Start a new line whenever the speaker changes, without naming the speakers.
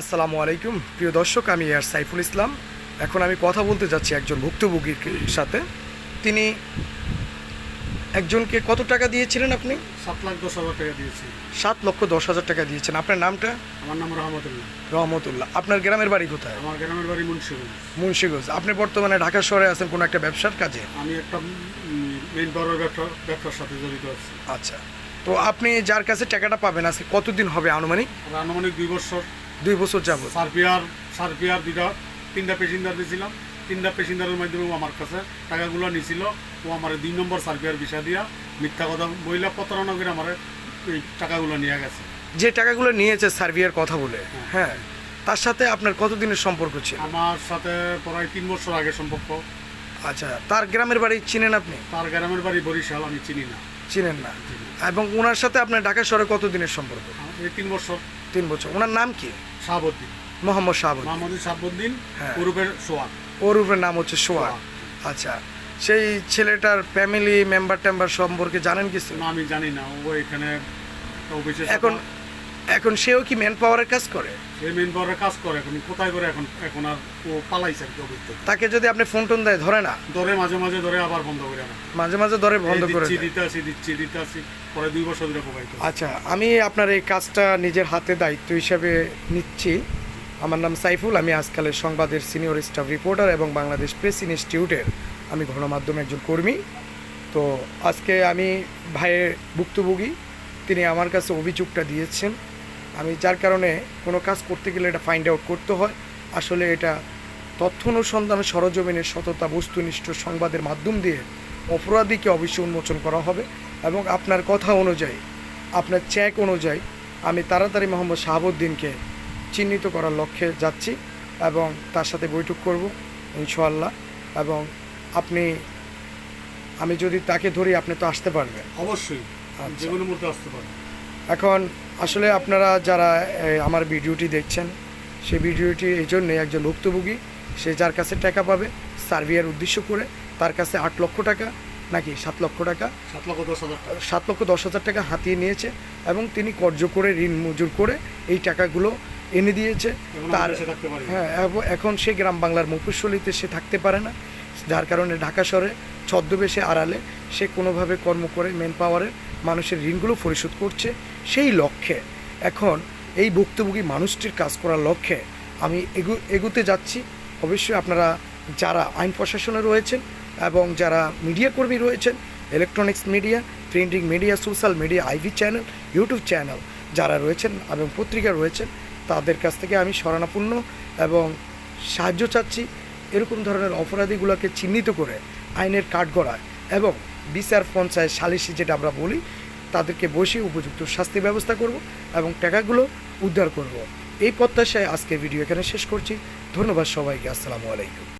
আসসালামু আলাইকুম। প্রিয় দর্শক আমি আর সাইফুল ইসলাম। এখন আমি কথা বলতে যাচ্ছি একজন ভুক্তভোগীর সাথে। তিনি একজনকে কত টাকা দিয়েছিলেন আপনি?
সাত লাখ দশ হাজার টাকা দিয়েছি।
সাত লক্ষ দশ হাজার টাকা দিয়েছেন। আপনার নামটা?
আমার নাম রহমতুল্লাহ।
রহমতুল্লাহ। আপনার গ্রামের বাড়ি কোথায়?
আমার গ্রামের বাড়ি মুন্সিগঞ্জ।
মুন্সিগঞ্জ। আপনি বর্তমানে ঢাকা শহরে আছেন কোনো একটা ব্যবসার কাজে?
আমি একটা মেইন পাওয়ার ব্যবসা ব্যবসার সাথে জড়িত আছি।
আচ্ছা। তো আপনি যার কাছে টাকাটা পাবেন আজকে কতদিন হবে আনুমানিক?
আনুমানিক দুই বছর।
দুই বছর যাবত।
সার্পিয়ার সার্পিয়ার দুইটা তিনটা পেশেন্টার দিয়েছিলাম তিনটা পেশেন্টারের মাধ্যমে ও আমার কাছে টাকাগুলো নিছিল। ও আমার দুই নম্বর সার্পিয়ার বিষয় দিয়া মিথ্যা কথা মহিলা প্রতারণা করে আমার এই টাকাগুলো নিয়ে গেছে।
যে টাকাগুলো নিয়েছে সার্বিয়ার কথা বলে হ্যাঁ। তার সাথে আপনার কতদিনের সম্পর্ক ছিল?
আমার সাথে প্রায় তিন বছর আগে সম্পর্ক।
আচ্ছা তার গ্রামের বাড়ি চিনেন আপনি?
তার গ্রামের বাড়ি বরিশাল আমি চিনি না।
চিনেন না। এবং ওনার সাথে আপনার ঢাকা শহরে কতদিনের সম্পর্ক?
এই তিন বছর।
তিন বছর। ওনার নাম কি?
শাহাবুদ্দিন
মোহাম্মদ শাহাবুদ
মাহমুদুল শাহাবুদ্দিন
ওরূপের
গ্রুপের ওরূপের
ওর উপরে নাম হচ্ছে সোয়া। আচ্ছা সেই ছেলেটার ফ্যামিলি মেম্বার টেম্বার সম্পর্কে জানেন কিছু?
না আমি জানি না। ও এখানে
এখন এখন সেও কি ম্যান পাওয়ারের কাজ করে?
সে মেন পাওয়ারের কাজ করে এখন কোথায় করে এখন এখন আর ও পালাইছে আর কি অফিস থেকে
তাকে যদি আপনি ফোন টোন দেয় ধরে না?
ধরে মাঝে মাঝে ধরে আবার বন্ধ করে আনা।
মাঝে মাঝে ধরে বন্ধ
এই
করে
দিচ্ছি
দেয়।
দিতে আসি দিচ্ছি দিতে আসি পরে দুই বছর ধরে প্রবাহিত
আচ্ছা আমি আপনার এই কাজটা নিজের হাতে দায়িত্ব হিসাবে নিচ্ছি। আমার নাম সাইফুল আমি আজকালের সংবাদের সিনিয়র স্টাফ রিপোর্টার এবং বাংলাদেশ প্রেস ইনস্টিটিউটের আমি গণমাধ্যমে একজন কর্মী। তো আজকে আমি ভাইয়ের ভুক্তভোগী তিনি আমার কাছে অভিযোগটা দিয়েছেন। আমি যার কারণে কোনো কাজ করতে গেলে এটা ফাইন্ড আউট করতে হয়। আসলে এটা তথ্য অনুসন্ধান সরজমিনের সততা বস্তুনিষ্ঠ সংবাদের মাধ্যম দিয়ে অপরাধীকে অবশ্যই উন্মোচন করা হবে এবং আপনার কথা অনুযায়ী আপনার চেক অনুযায়ী আমি তাড়াতাড়ি মোহাম্মদ শাহাবুদ্দিনকে চিহ্নিত করার লক্ষ্যে যাচ্ছি এবং তার সাথে বৈঠক করব ইনশাআল্লাহ এবং আপনি আমি যদি তাকে ধরি আপনি তো আসতে পারবেন।
অবশ্যই
আচ্ছা।
যে কোনো মুহূর্তে আসতে পারে
এখন আসলে আপনারা যারা আমার ভিডিওটি দেখছেন সেই ভিডিওটি এই জন্যে একজন ভুক্তভোগী সে যার কাছে টাকা পাবে সার্ভিয়ার উদ্দেশ্য করে তার কাছে আট লক্ষ টাকা নাকি সাত লক্ষ টাকা
সাত লক্ষ দশ হাজার টাকা।
সাত লক্ষ দশ হাজার টাকা হাতিয়ে নিয়েছে এবং তিনি কর্য করে ঋণ মজুর করে এই টাকাগুলো এনে দিয়েছে। তার। হ্যাঁ এখন সে গ্রাম বাংলার মুফস্বলিতে সে থাকতে পারে না যার কারণে ঢাকা শহরে ছদ্মবেশে আড়ালে সে কোনোভাবে কর্ম করে মেন পাওয়ারের মানুষের ঋণগুলো পরিশোধ করছে। সেই লক্ষ্যে। এখন এই ভুক্তভোগী মানুষটির কাজ করার লক্ষ্যে আমি এগু, এগুতে যাচ্ছি। অবশ্যই আপনারা যারা আইন প্রশাসনে রয়েছেন এবং যারা মিডিয়া কর্মী রয়েছেন electronics media printing media social media ivy channel YouTube channel যারা রয়েছেন এবং পত্রিকা রয়েছেন, তাদের কাছ থেকে আমি শরণাপন্ন এবং সাহায্য চাচ্ছি এরকম ধরনের অপরাধীগুলোকে চিহ্নিত করে আইনের কাঠগড়ায় এবং বিচার পঞ্চায়েত সালিসি যেটা আমরা বলি তাদেরকে বসে উপযুক্ত শাস্তি ব্যবস্থা করব এবং টাকাগুলো উদ্ধার করব। এই প্রত্যাশায় আজকে ভিডিও এখানে শেষ করছি। ধন্যবাদ সবাইকে। আসসালামু আলাইকুম।